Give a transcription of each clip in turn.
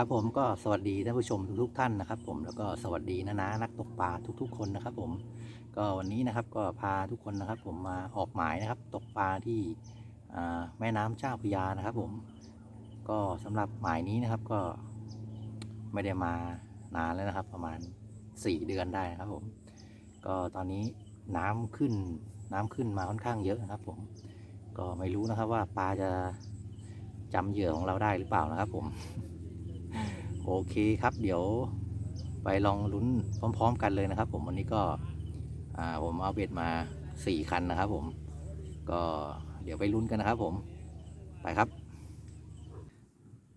ครับผมก็สวัสดีท่านผู้ชมทุกๆท่านนะครับผมแล้วก็สวัสดีนะนะนักตกปลาทุก ๆ คนนะครับ ผมก็วันนี้นะครับก็พาทุกคนนะครับ ผมมาออกหมายนะครับ ตกปลาที่แม่น้ำเจ้าพยานะครับ ผมก็สำหรับหมายนี้นะครับก็ไม่ได้มานานแล้วนะครับ ประมาณ 4 เดือนได้นะครับผมก็ตอนนี้น้ำขึ้นน้ำขึ้นมาค่อนข้างเยอะนะครับ ผมก็ไม่รู้นะครับว่าปลาจะจำเหยื่อของเราได้หรือเปล่านะครับ ผม โอเคครับ เดี๋ยวไปลองลุ้นพร้อม ๆ กันเลยนะครับ ผมวันนี้ก็อ่าผมเอาเบ็ดมาสี่คันนะครับ ผม ก็เดี๋ยวไปลุ้นกันนะครับ ผมไปครับ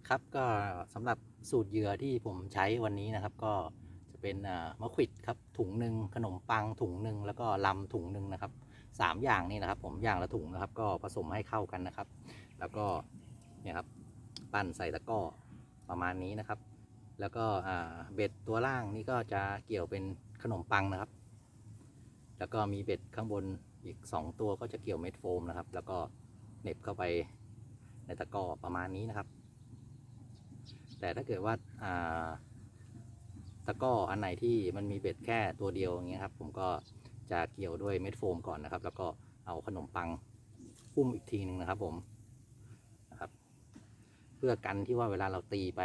ครับก็สำหรับสูตรเหยื่อที่ผมใช้วันนี้นะครับ ก็จะเป็นอ่ามะขวิดครับถุงหนึ่งขนมปังถุงหนึ่งแล้วก็ลำถุงหนึ่งนะครับสามอย่างนี่นะครับ ผมอย่างละถุงนะครับ ก็ผสมให้เข้ากันนะครับ แล้วก็เนี่ยครับ ปั้นใส่ตะกร้อ ประมาณนี้นะครับ แล้วก็เบ็ดตัวล่างนี่ก็จะเกี่ยวเป็นขนมปังนะครับ แล้วก็มีเบ็ดข้างบนอีก 2 ตัวก็จะเกี่ยวเม็ดโฟมนะครับ แล้วก็เน็บเข้าไปในตะกร้อประมาณนี้นะครับ แต่ถ้าเกิดว่าาตะกร้ออันไหนที่มันมีเบ็ดแค่ตัวเดียวอย่างเงี้ยครับ ผมก็จะเกี่ยวด้วยเม็ดโฟมก่อนนะครับ แล้วก็เอาขนมปังหุ้มอีกทีหนึ่งนะครับผม พื่อกันที่ว่าเวลาเราตีไป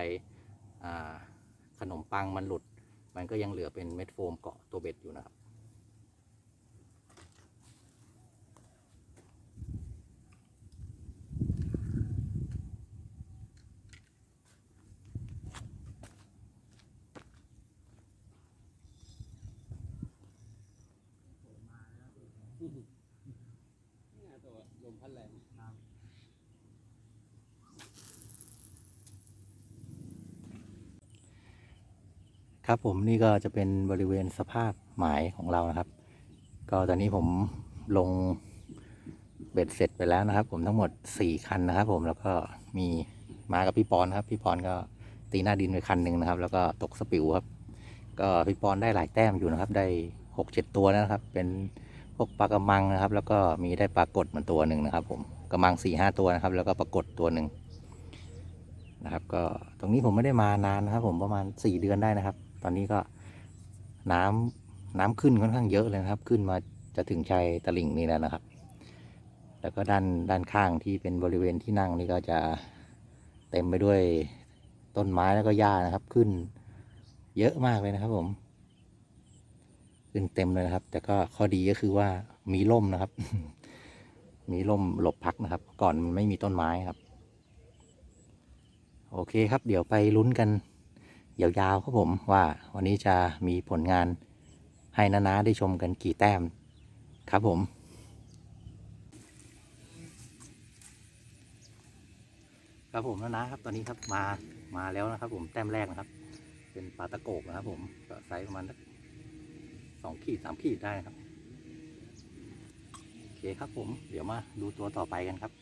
ขนมปังมันหลุด มันก็ยังเหลือเป็นเม็ดโฟมเกาะตัวเบ็ดอยู่นะครับ นี่ตัวลมพัดแรง ครับผมนี่ก็จะเป็นบริเวณสภาพหมายของเรานะครับ ก็ตอนนี้ผมลงเบ็ดเสร็จไปแล้วนะครับ ผมทั้งหมด 4 คันนะครับ ผมแล้วก็มีมากับพี่ปอนครับ พี่ปอนก็ตีหน้าดินไปคันหนึ่งนะครับ แล้วก็ตกสปิวครับ ก็พี่ปอนได้หลายแต้มอยู่นะครับ ได้หกเจ็ดตัวนะครับ เป็นพวกปลากระมังนะครับ แล้วก็มีได้ปลากดมาตัวหนึ่งนะครับ ผมกระมังสี่ห้าตัวนะครับ แล้วก็ปลากดตัวหนึ่งนะครับ ก็ตรงนี้ผมไม่ได้มานานนะครับ ผมประมาณสี่เดือนได้นะครับ อนนี้ก็น้ำน้ำขึ้นค่อนข้างเยอะเลยนะครับ ขึ้นมาจะถึงชายตลิ่งนี่แล้วนะครับ แล้วก็ด้านด้านข้างที่เป็นบริเวณที่นั่งนี่ก็จะเต็มไปด้วยต้นไม้แล้วก็หญ้านะครับ ขึ้นเยอะมากเลยนะครับ ผม ขึ้นเต็มเลยนะครับ แต่ก็ข้อดีก็คือว่ามีร่มนะครับ มีร่มหลบพักนะครับ ก่อนมันไม่มีต้นไม้ครับ โอเคครับ เดี๋ยวไปลุ้นกัน ยาวๆครับผมว่าวันนี้จะมีผลงานให้นาๆได้ชมกันกี่แต้มครับผมครับผมนาๆครับตอนนี้ครับมามาแล้วนะครับ ผมแต้มแรกนะครับ เป็นปลาตะโกกนะครับ ผมก็ไซส์ประมาณสักสองขีดสามขีดได้นะครับโอเคครับผมเดี๋ยวมาดูตัวต่อไปกันครับ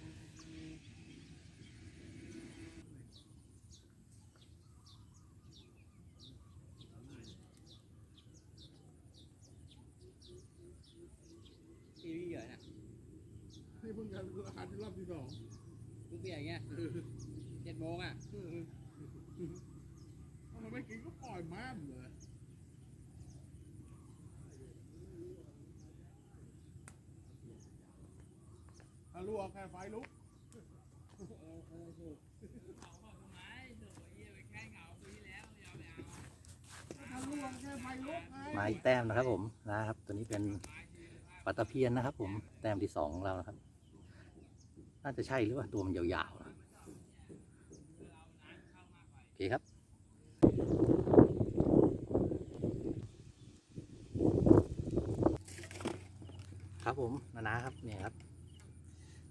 ที่พี่เหยื่อเนี่ย นี่เพิ่งจะอาหารรอบที่สอง ทุกเบียร์อย่างเงี้ยเจ็ด โมงอะถ้ามันไม่กินก็ปล่อยม้ามเลยถ้าลวกแค่ไฟลุกถ้าลวกแค่ไฟลุกไงมาอีกแต้มนะครับผมนะครับ ตัวนี้เป็นปลาตะเพียนนะครับ ผมแต้มที่สองของเรานะครับ น่าจะใช่หรือว่าตัวมันยาวๆนะโอ เคครับครับผมนานาครับเนี่ยครับ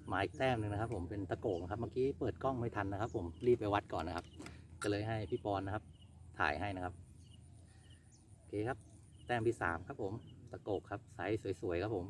หมายแต้มหนึ่งนะครับ ผมเป็นตะโกงครับเมื่อกี้เปิดกล้องไม่ทันนะครับ ผมรีบไปวัดก่อนนะครับ ก็เลยให้พี่ปอนนะครับ ถ่ายให้นะครับโอเคครับ แต้มที่สามครับผมตะโกกครับไซส์สวยๆครับผม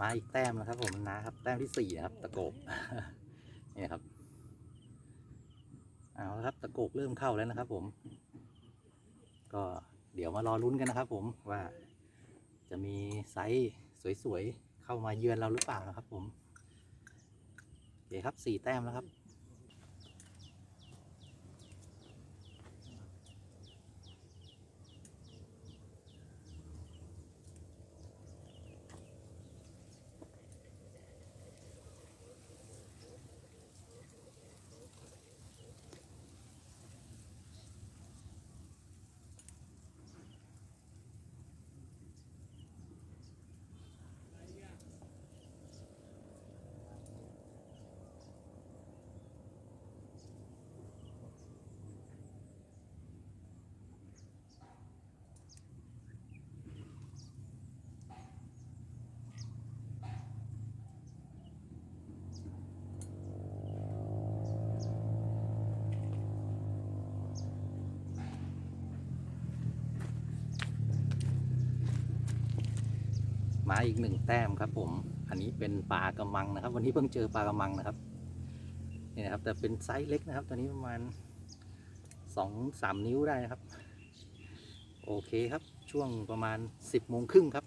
มาอีกแต้มนะครับ ผมนะครับ แต้มที่สี่นะครับ ตะโกบนี่ครับเอาละครับตะโกบเริ่มเข้าแล้วนะครับ ผม ก็เดี๋ยวมารอลุ้นกันนะครับ ผมว่าจะมีไซส์สวยๆเข้ามาเยือนเราหรือเปล่านะครับ ผมโอเคครับสี่แต้มแล้วครับ มาอีกหนึ่งแต้มครับ ผม อันนี้เป็นปลากระมังนะครับ วันนี้เพิ่งเจอปลากระมังนะครับ นี่นะครับ แต่เป็นไซส์เล็กนะครับ ตัวนี้ประมาณสองสามนิ้วได้นะครับ โอเคครับ ช่วงประมาณสิบโมงครึ่งครับ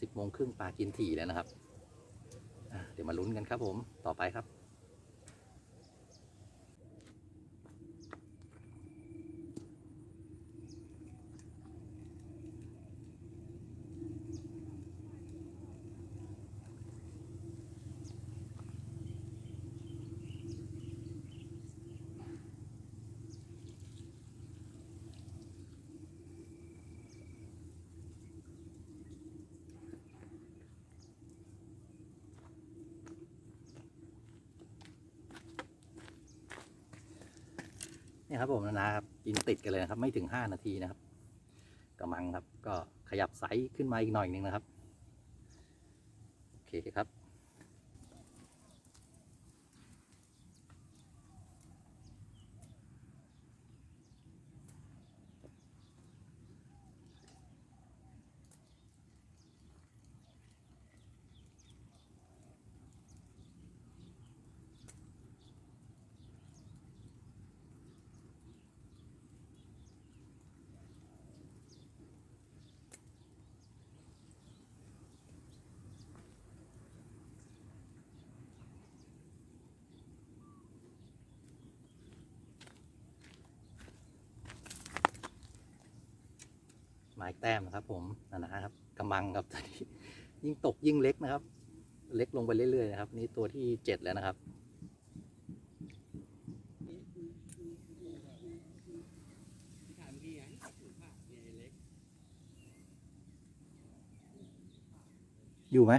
สิบโมงครึ่งปลากินถี่แล้วนะครับ เดี๋ยวมาลุ้นกันครับผม ต่อไปครับ นี่ครับผมนะครับกินติดกันเลยนะครับ ไม่ถึงห้านาทีนะครับกระมังครับ ก็ขยับไซส์ขึ้นมาอีกหน่อยหนึงนะครับ หมายแต้มนะครับ ผมนั่นะครับกำมังครับตอนนี้ยิ่งตกยิ่งเล็กนะครับ เล็กลงไปเรื่อยๆนะครับ นี่ตัวที่เจ็ดแล้วนะครับ ถามกี่อะถูกป่ะเนี่ยไอ้เล็ก อยู่ไหม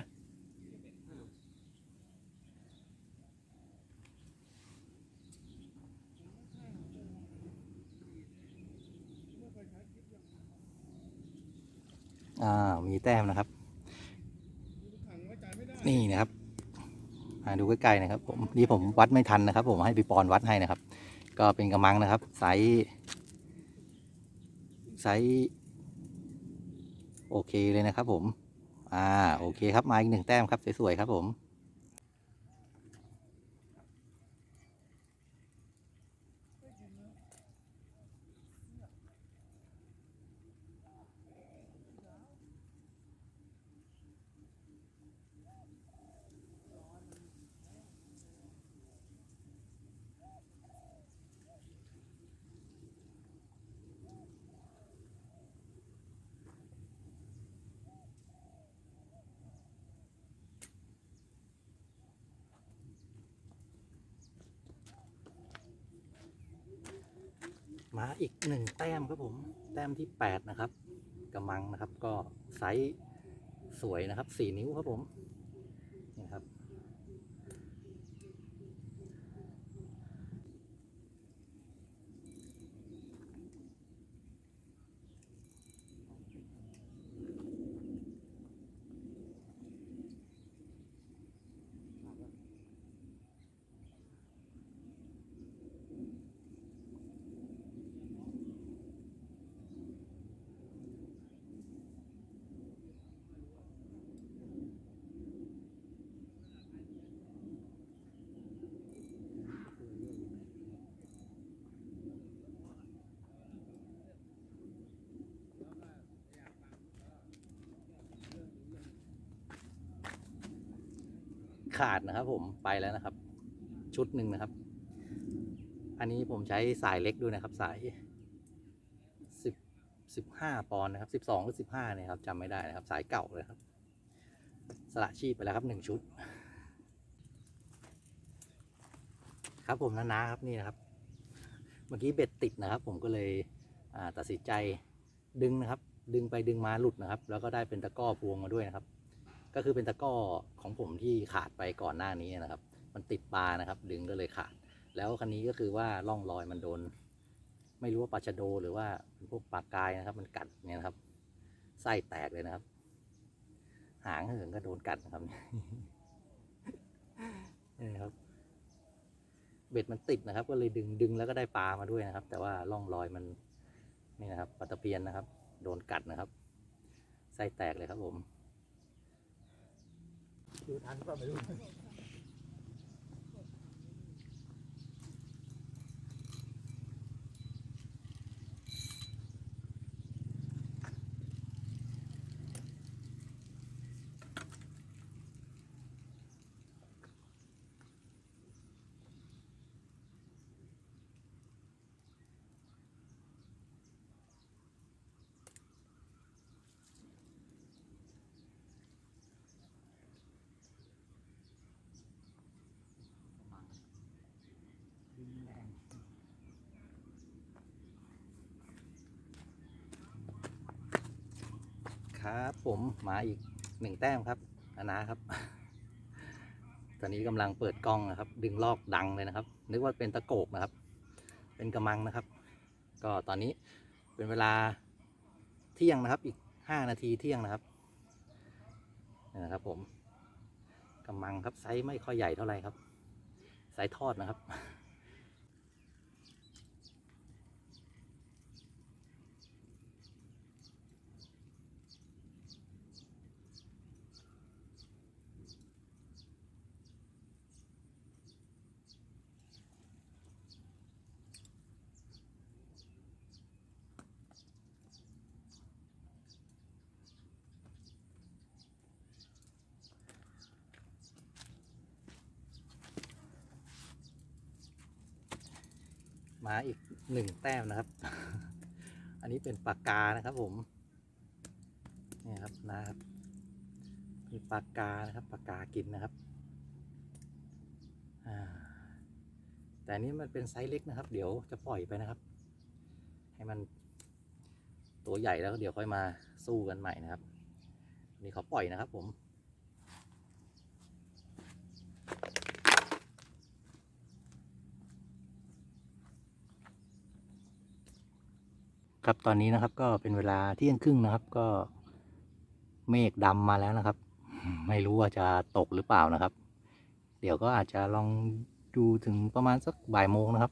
อ่า มีแต้ม นะครับ นี่นะครับมาดูใกล้ๆนะครับ ผมนี่ผมวัดไม่ทันนะครับ ผมให้พี่ปอนวัดให้นะครับ ก็เป็นกระมังนะครับไซส์ไซส์โอเคเลยนะครับ ผม อ่าโอเคครับมาอีกหนึ่งแต้มครับสวยๆครับผม มาอีกหนึ่งแต้มครับผม แต้มที่แปดนะครับกระมังนะครับ ก็ไซส์สวยนะครับสี่นิ้วครับผม ขาดนะครับ ผมไปแล้วนะครับ ชุดหนึ่งนะครับ อันนี้ผมใช้สายเล็กด้วยนะครับ สายสิบสิบห้าปอนด์นะครับสิบสองหรือสิบห้าเนี่ยครับจำไม่ได้นะครับ สายเก่าเลยครับ สละชีพไปแล้วครับหนึ่งชุด ครับผมนาครับนี่นะครับ เมื่อกี้เบ็ดติดนะครับ ผมก็เลยตัดสินใจดึงนะครับ ดึงไปดึงมาหลุดนะครับ แล้วก็ได้เป็นตะก้อพวงมาด้วยนะครับ ก็คือเป็นตะก้อของผมที่ขาดไปก่อนหน้านี้นะครับ มันติดปลานะครับ ดึงก็เลยขาด แล้วคันนี้ก็คือว่าร่องรอยมันโดน ไม่รู้ว่าปลาชะโดหรือว่าพวกปลากายนะครับ มันกัดเนี่ยนะครับไส้แตกเลยนะครับ หางเหินก็โดนกัดนะครับนี่ครับ เบ็ดมันติดนะครับ ก็เลยดึงดึงแล้วก็ได้ปลามาด้วยนะครับ แต่ว่าร่องรอยมันนี่นะครับปลาตะเพียนนะครับ โดนกัดนะครับไส้แตกเลยครับผม ดูทันก็ไม่รู้ ครับ ผมมาอีกหนึ่งแต้มครับนานาครับ ตอนนี้กำลังเปิดกล้องนะครับ ดึงลอกดังเลยนะครับ นึกว่าเป็นตะโกกนะครับ เป็นกระมังนะครับ ก็ตอนนี้เป็นเวลาเที่ยงนะครับ อีกห้านาทีเที่ยงนะครับนี่นะครับ ผมกระมังครับไซส์ไม่ค่อยใหญ่เท่าไหร่ครับไซส์ทอดนะครับ มาอีกหนึ่งแต้มนะครับ อันนี้เป็นปากกานะครับผมนี่ครับนะครับเป็นปากกานะครับปากกากินนะครับแต่นี้มันเป็นไซส์เล็กนะครับ เดี๋ยวจะปล่อยไปนะครับ ให้มันตัวใหญ่แล้วเดี๋ยวค่อยมาสู้กันใหม่นะครับนนี่เขาปล่อยนะครับผม ครับตอนนี้นะครับก็เป็นเวลาเที่ยงครึ่งนะครับ ก็เมฆดำมาแล้วนะครับ ไม่รู้ว่าจะตกหรือเปล่านะครับ เดี๋ยวก็อาจจะลองดูถึงประมาณสักบ่ายโมงนะครับ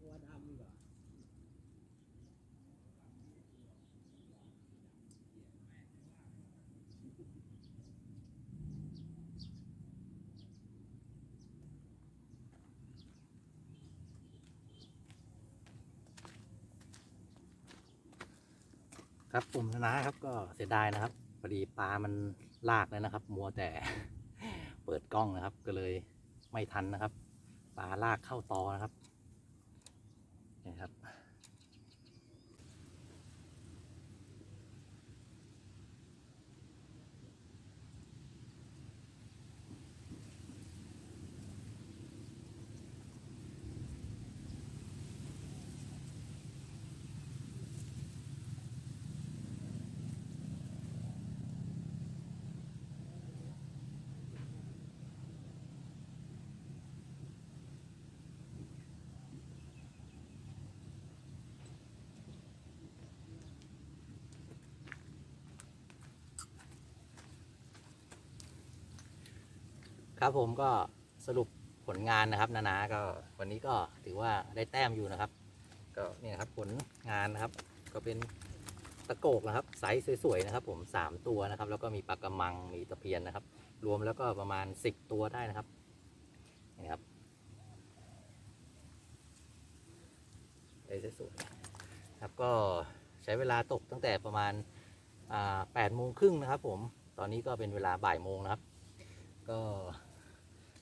กลัวดำดีกว่าครับผมนะนะครับก็เสียดายนะครับพอดีปลามันลากเลยนะครับ มัวแต่เปิดกล้องนะครับ ก็เลยไม่ทันนะครับ ปลาลากเข้าตอนะครับ ครับผมก็สรุปผลงานนะครับ นานาก็วันนี้ก็ถือว่าได้แต้มอยู่นะครับ ก็เนี่ยครับผลงานนะครับ ก็เป็นตะโกกนะครับไซส์สวยๆนะครับ ผมสามตัวนะครับ แล้วก็มีปลากระมังมีตะเพียนนะครับ รวมแล้วก็ประมาณสิบตัวได้นะครับนี่ครับไซส์สวยๆครับก็ใช้เวลาตกตั้งแต่ประมาณแปดโมงครึ่งนะครับ ผมตอนนี้ก็เป็นเวลาบ่ายโมงนะครับ ก็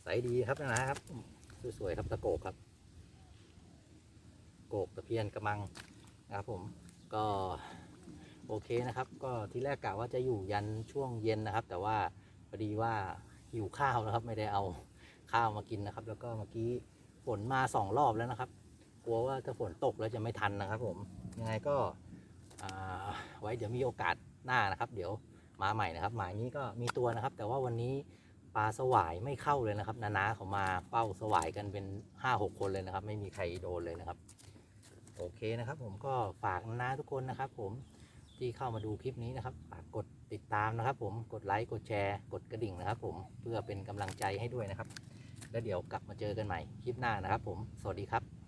ใสดีครับนะครับ สวยๆครับตะโกกครับ โกกตะเพียนกระมังนะครับผมก็โอเคนะครับ ก็ที่แรกกะว่าจะอยู่ยันช่วงเย็นนะครับ แต่ว่าพอดีว่าหิวข้าวนะครับ ไม่ได้เอาข้าวมากินนะครับ แล้วก็เมื่อกี้ฝนมาสองรอบแล้วนะครับ กลัวว่าถ้าฝนตกแล้วจะไม่ทันนะครับ ผมยังไงก็อ่าไว้เดี๋ยวมีโอกาสหน้านะครับ เดี๋ยวมาใหม่นะครับหมายนี้ก็มีตัวนะครับ แต่ว่าวันนี้ ปลาสวายไม่เข้าเลยนะครับ นานาเขามาเฝ้าสวายกันเป็นห้าหกคนเลยนะครับ ไม่มีใครโดนเลยนะครับ โอเคนะครับ ผมก็ฝากนานาทุกคนนะครับ ผมที่เข้ามาดูคลิปนี้นะครับฝากกดติดตามนะครับ ผมกดไลค์กดแชร์ กดกระดิ่งนะครับ ผมเพื่อเป็นกำลังใจให้ด้วยนะครับ แล้วเดี๋ยวกลับมาเจอกันใหม่คลิปหน้านะครับ ผมสวัสดีครับ